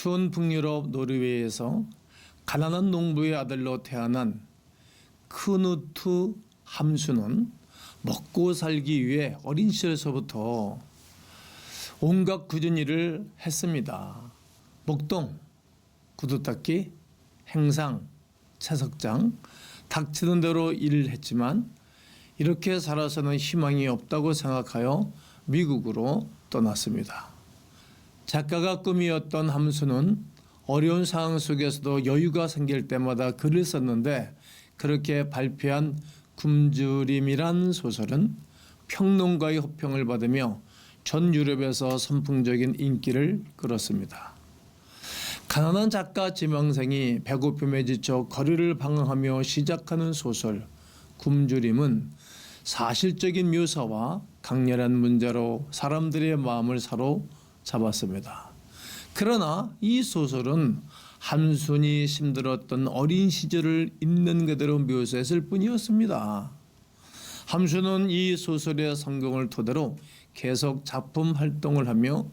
추운 북유럽 노르웨이에서 가난한 농부의 아들로 태어난 크누트 함수는 먹고 살기 위해 어린 시절에서부터 온갖 굳은 일을 했습니다. 목동, 구두 닦기, 행상, 채석장, 닥치는 대로 일을 했지만 이렇게 살아서는 희망이 없다고 생각하여 미국으로 떠났습니다. 작가가 꿈이었던 함수는 어려운 상황 속에서도 여유가 생길 때마다 글을 썼는데 그렇게 발표한 굶주림이란 소설은 평론가의 호평을 받으며 전 유럽에서 선풍적인 인기를 끌었습니다. 가난한 작가 지명생이 배고픔에 지쳐 거리를 방황하며 시작하는 소설 굶주림은 사실적인 묘사와 강렬한 문제로 사람들의 마음을 사로 잡았습니다. 그러나 이 소설은 한순이 힘들었던 어린 시절을 있는 그대로 묘사했을 뿐이었습니다. 함수는 이 소설의 성공을 토대로 계속 작품 활동을 하며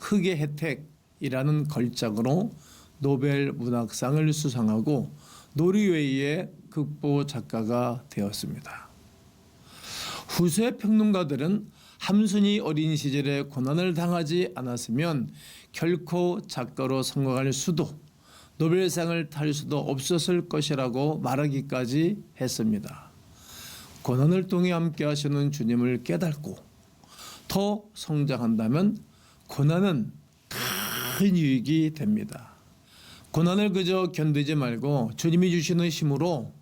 흑의 혜택이라는 걸작으로 노벨 문학상을 수상하고 노르웨이의 극보 작가가 되었습니다. 후세 평론가들은 함순이 어린 시절에 고난을 당하지 않았으면 결코 작가로 성공할 수도 노벨상을 탈 수도 없었을 것이라고 말하기까지 했습니다. 고난을 통해 함께 하시는 주님을 깨닫고 더 성장한다면 고난은 큰 유익이 됩니다. 고난을 그저 견디지 말고 주님이 주시는 힘으로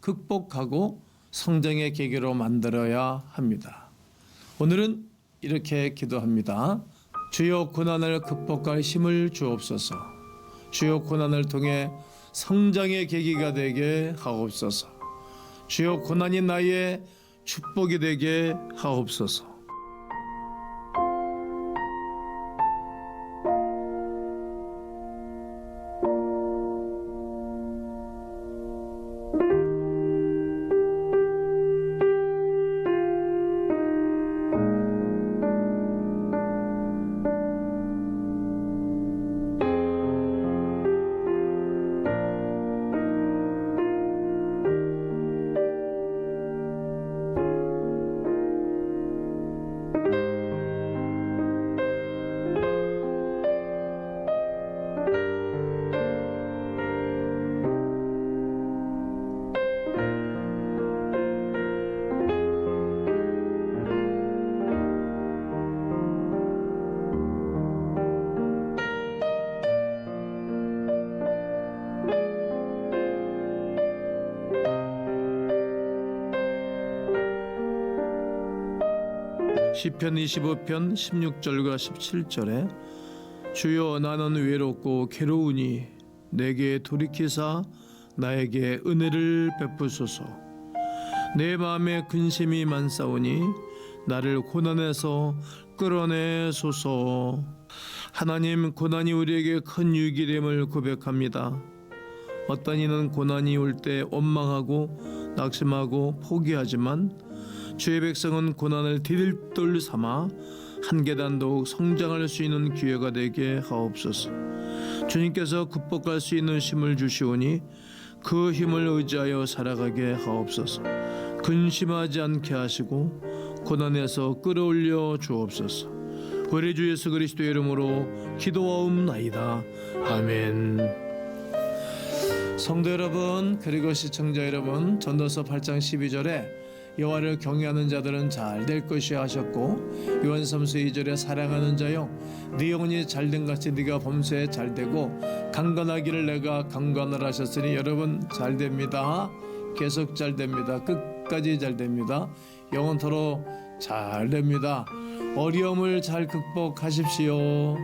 극복하고 성장의 계기로 만들어야 합니다. 오늘은 이렇게 기도합니다. 주여 고난을 극복할 힘을 주옵소서. 주여 고난을 통해 성장의 계기가 되게 하옵소서. 주여 고난이 나의 축복이 되게 하옵소서. 시편 25편 16절과 17절에 주여 나는 외롭고 괴로우니 내게 돌이키사 나에게 은혜를 베푸소서. 내 마음에 근심이 많사오니 나를 고난에서 끌어내소서. 하나님 고난이 우리에게 큰 유익이됨을 고백합니다. 어떤 이는 고난이 올 때 원망하고 낙심하고 포기하지만 주의 백성은 고난을 디딜돌 삼아 한 계단 더욱 성장할 수 있는 기회가 되게 하옵소서. 주님께서 극복할 수 있는 힘을 주시오니 그 힘을 의지하여 살아가게 하옵소서. 근심하지 않게 하시고 고난에서 끌어올려 주옵소서. 우리 주 예수 그리스도의 이름으로 기도하옵나이다. 아멘. 성도 여러분 그리고 시청자 여러분 전도서 8장 12절에 여호와를 경외하는 자들은 잘 될 것이야 하셨고 요한삼서 2절에 사랑하는 자여 네 영혼이 잘된 같이 네가 범사에 잘되고 강건하기를 내가 강건을 하셨으니 여러분 잘 됩니다. 계속 잘 됩니다. 끝까지 잘 됩니다. 영원토록 잘 됩니다. 어려움을 잘 극복하십시오